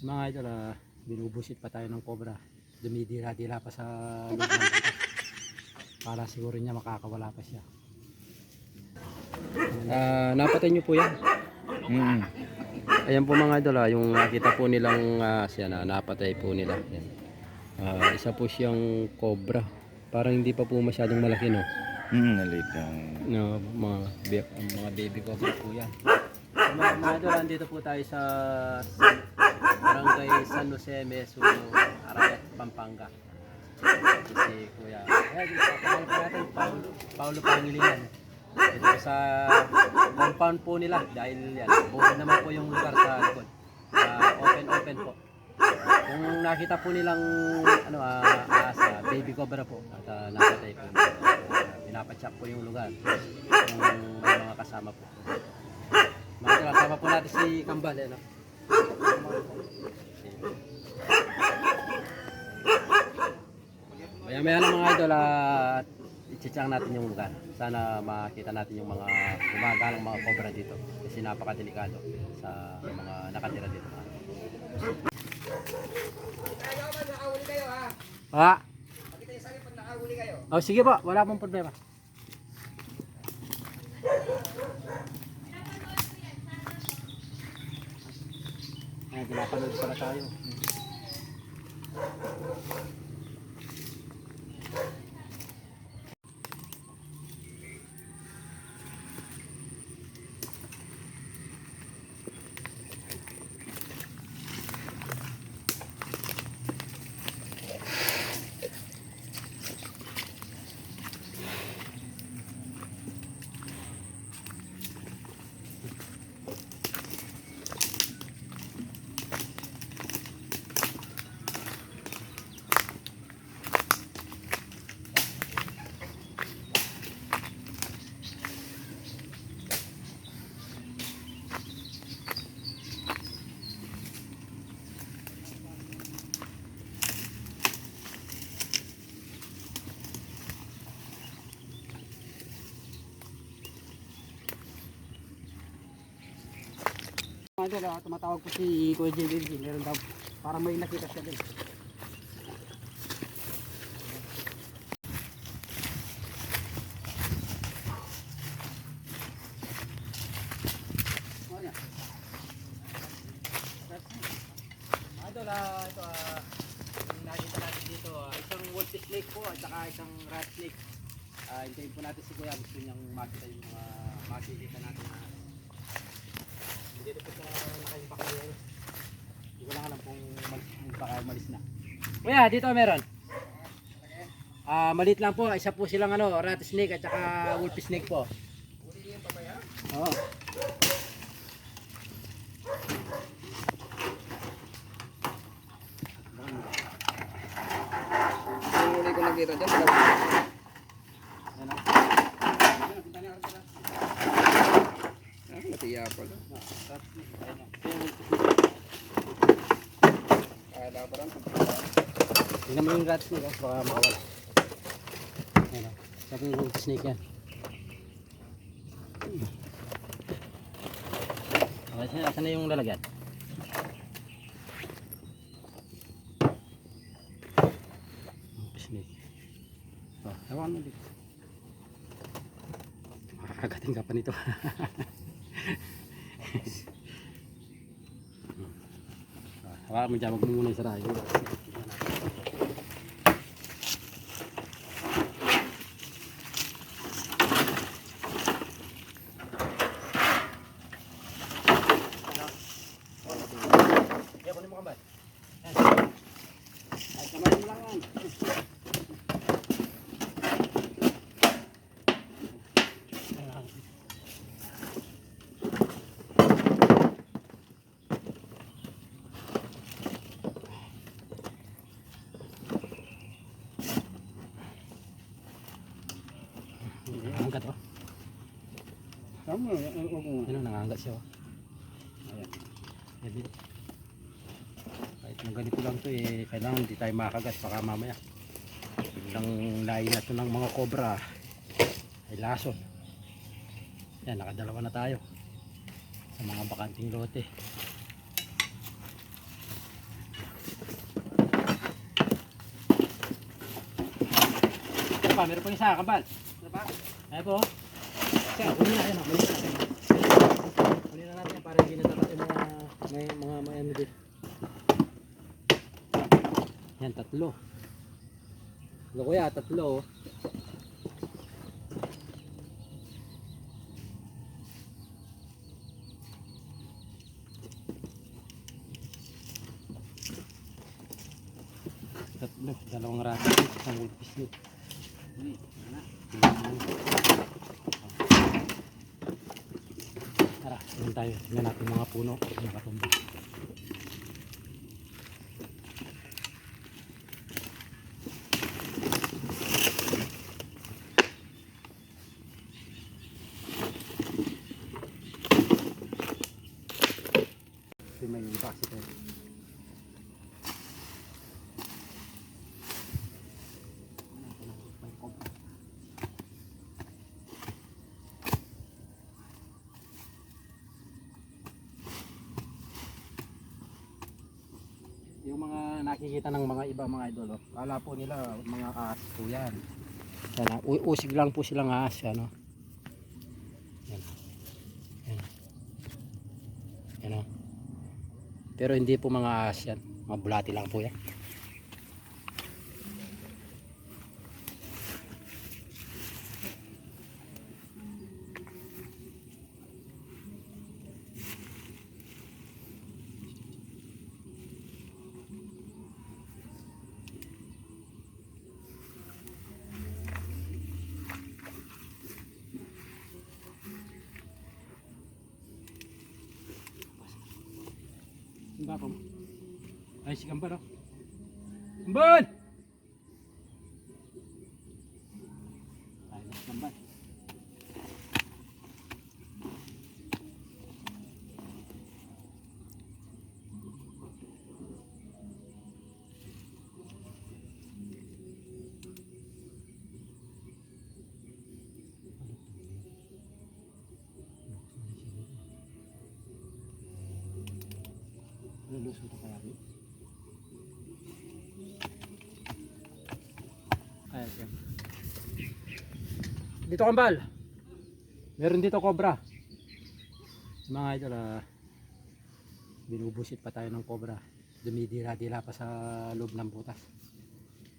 Mga idol, ah, binubusit pa tayo ng cobra. Dumidila-dila pa sa loob ng dito. Para siguro niya makakawala pa siya. Ah, napatay niyo po yan. Mm. Ayan po mga idol, ah, yung nakita po nilang ah, siya na napatay po nila. Yan. Ah, isa po siyang cobra. Parang hindi pa po masyadong malaki no. Mm, nalit lang. No, mga ang mga baby cobra po yan. So, mga, mga idol, andito po tayo sa Barangay San Jose, Meso, Arayat, Pampanga. Si Kuya. Ayan, pangalan po natin, Paulo, Paulo Pangilinan. Ito sa compound po nila dahil yan, bukod naman po yung lugar sa likod. Ah, open open po. Kung nakita po nilang ano ah asa, baby cobra po at uh, napatay po. Uh, po yung lugar. May mga kasama po. Mga kasama po natin si Kambal eh, no? Maya maya mga idol at i-check natin yung lugar. Sana makita natin yung mga gumagalang mga cobra dito kasi napakadelikado sa mga nakatira dito. Ha? Oh, sige po, wala pong problema. Ay, pinapanood pala tayo. Idol, ah, tumatawag po si Kuya JBB. Meron daw, parang may nakita siya yan? Idol, ah, ito, ah, nakita natin dito, ah, isang wolf snake po at saka isang rat snake. Ah, hintayin po natin si Kuya, gusto niyang makita yung mga makikita natin na dito po sa nakaimbak na yun. Hindi ko lang alam kung mal baka umalis na. Kuya, dito meron. Ah, malit lang po. Isa po silang ano, rat snake at saka wolf snake po. Oo. Yung huli ko nakita dyan, Ayan o. ah, matiya pala. Tingnan mo yung rat snake, oh, baka makawala. Ayan o. Sabi yung wolf snake yan. Okay, saan- na yung lalagyan? Snake. Oh, ewan mo dito. Makakagating ka pa nito. Ah, Hawakan mo dyan, huwag mo muna isara. Yung rat snake. Tingnan natin. Pwede. Kahit ng ganito lang to eh, kailangan hindi tayo makagat baka mamaya. Biglang lain na to ng mga cobra ay lason. Yan, nakadalawa na tayo sa mga bakanting lote. Ano pa? Meron pa isa, kabal. Ano pa? Ayan po. Oh. Sige, kunin na, ayan, kunin na natin. Kunin na natin para hindi na may, mga, may ano dito. Yan, tatlo. Ano kuya, tatlo. oh. Tatlo, dalawang rato, isang wolfish yun. Uy, na. Tara, tingnan tayo. Tingnan natin mga puno. Nakatumba. May iba kasi tayo. Yung mga nakikita ng mga iba mga idol, oh, kala po nila mga ahas po yan. Yan, ah, usig lang po silang ahas, ano. Yan. Yan. Yan, oh. Pero hindi po mga ahas yan. Mga bulati lang po yan. Ang bako mo. Ay, si Kambal, oh. Kambal! Dito kambal. Meron dito cobra. Mga idol, ah, binubusit pa tayo ng cobra. Dumidira-dira pa sa loob ng butas.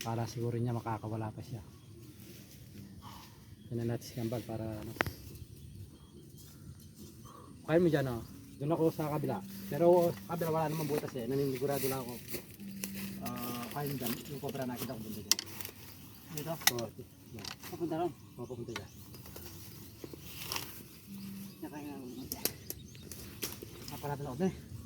Para siguro niya makakawala pa siya. Yan natin si kambal para ano. Kaya mo dyan, oh. Doon ako sa kabila. Pero sa kabila wala namang butas eh. Naninigurado lang ako. Ah, kaya mo dyan. Yung cobra nakita ko bunda dyan. Dito? Oo. yan. Papunta ron. Mapapunta dyan. Nakahinga ako. Napanapin ako dun eh.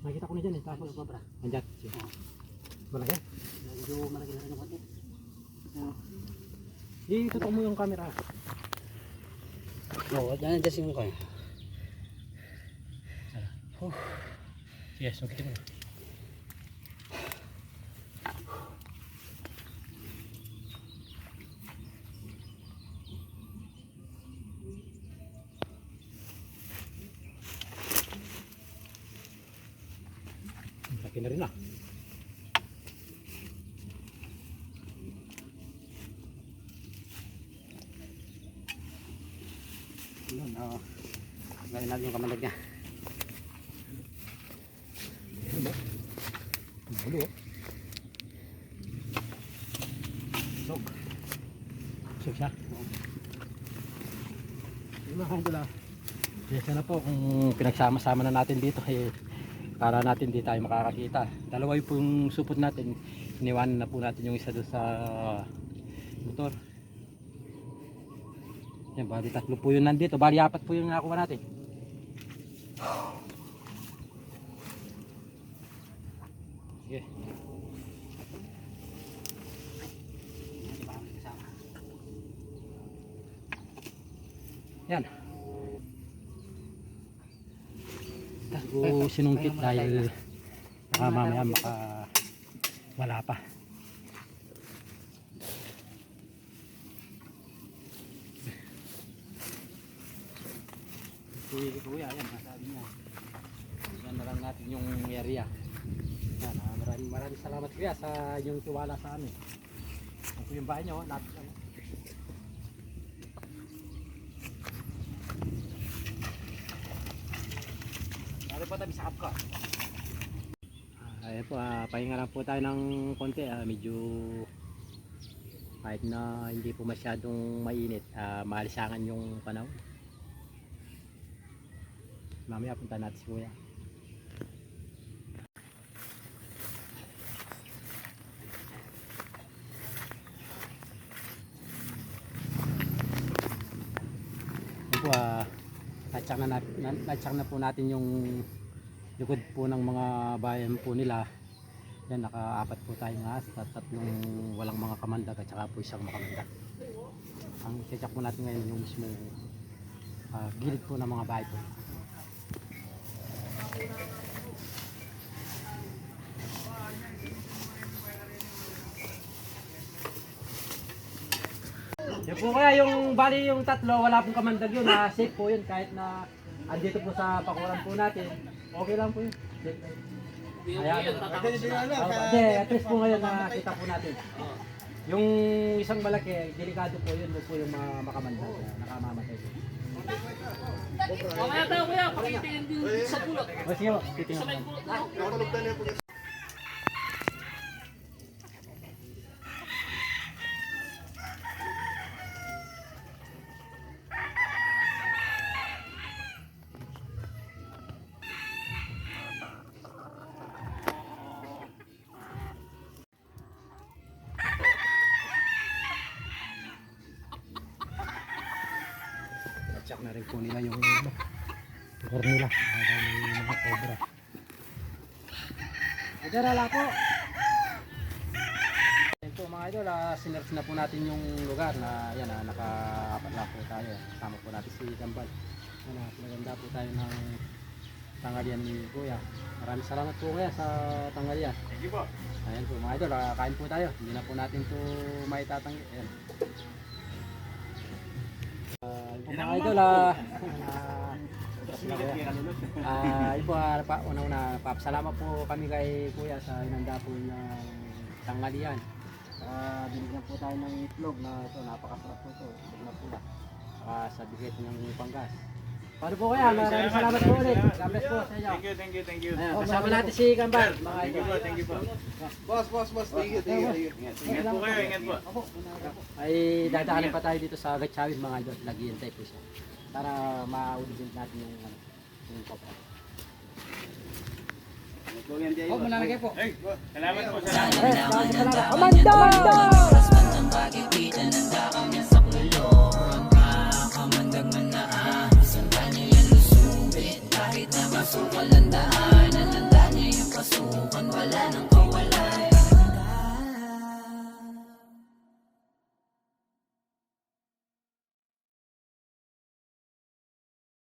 Nakita ko na dyan eh. Tapos, Ano cobra? andyan. Siya. Malaki. Medyo malaki na rin ang konti. Ano? Itutok mo yung camera. Oo, dyan dyan yung kaya. Sige, sukitin mo. Laki na rin ah. Yun, oo. Galing natin yung kamandag niya. Bulo oh. Sok. Sok siya. Yung mga ah. Yes na po kung pinagsama-sama na natin dito eh para natin di tayo makakakita. Dalawa yung po yung supot natin. Iniwanan na po natin yung isa doon sa motor. Yan, bali tatlo po yun nandito. Bali apat po yung nakuha natin. Sige. Yan. Tago sinungkit dahil baka mamaya maka wala pa. Si Kuya, yan, nasabi niya. Yan na lang natin yung area. Yan, ah, maraming, maraming salamat Kuya sa inyong tiwala sa amin. Po yung bahay niyo, natin ano. Po tayo sakap ka? Ayun po, ah, pahinga lang po tayo ng konti. ah, medyo kahit na hindi po masyadong mainit, ah, maalisangan yung panahon. Mamaya punta natin si Kuya. Ayun po, ah, natsak na, na, na po natin yung likod po ng mga bayan po nila. Yan, nakaapat po tayong ahas at tatlong walang mga kamandag at saka po isang makamandag. Ang check po natin ngayon yung mismo ah, gilid po ng mga bahay po. Po kaya yung bali yung tatlo, wala pong kamandag yun, na safe po yun kahit na andito po sa pakuran po natin. Okay lang po yun. Safe. Ayan. Hindi, at least po ngayon nakita po natin. Yung isang malaki, delikado po yun, yun po yung mga makamandag na nakamamatay. Mamaya tayo kuya, pakitiin din sa pulot. Sige po, titingnan Sa may pulot na. Na rin po nila yung lugar nila. Ada may mga cobra. Idol, wala po. Yan po mga idol, uh, sinerch na po natin yung lugar na yan, ah, naka-apat na po tayo. Kasama po natin si Gambal. Yan, ah, pinaganda po tayo ng tanghalian ni Kuya. Maraming salamat po kuya sa tanghalian. Thank you po. Ayan po mga idol, ah, kain po tayo. Hindi na po natin to maitatanggi. Ayan. Ah, mga idol, ah, ah, Ah, uh, po, ah, pa, una-una, papasalamat po kami kay Kuya sa inanda po ng tanghalian. Ah, binigyan po tayo ng itlog na ito, napakasarap po ito. Itlog na pula. Ah, sa bigit ng panggas. Paano po kaya? Maraming salamat po ulit. God bless po sa inyo. Thank you, thank you, thank you. Ayan, kasama natin si Kambal. Mga Thank you po, thank you po. Boss, boss, boss. Thank you, thank you, thank you. Ingat po kayo, ingat po. Ay dadaanin pa tayo dito sa Gatchawin mga idol. Naghihintay po siya. Para ma-audible natin yung ano, yung kopra. Oh, malalagay po. Hey, salamat po, salamat. Kahit na masukal ang daanan Ang daan niya pasukan. Wala nang kawalan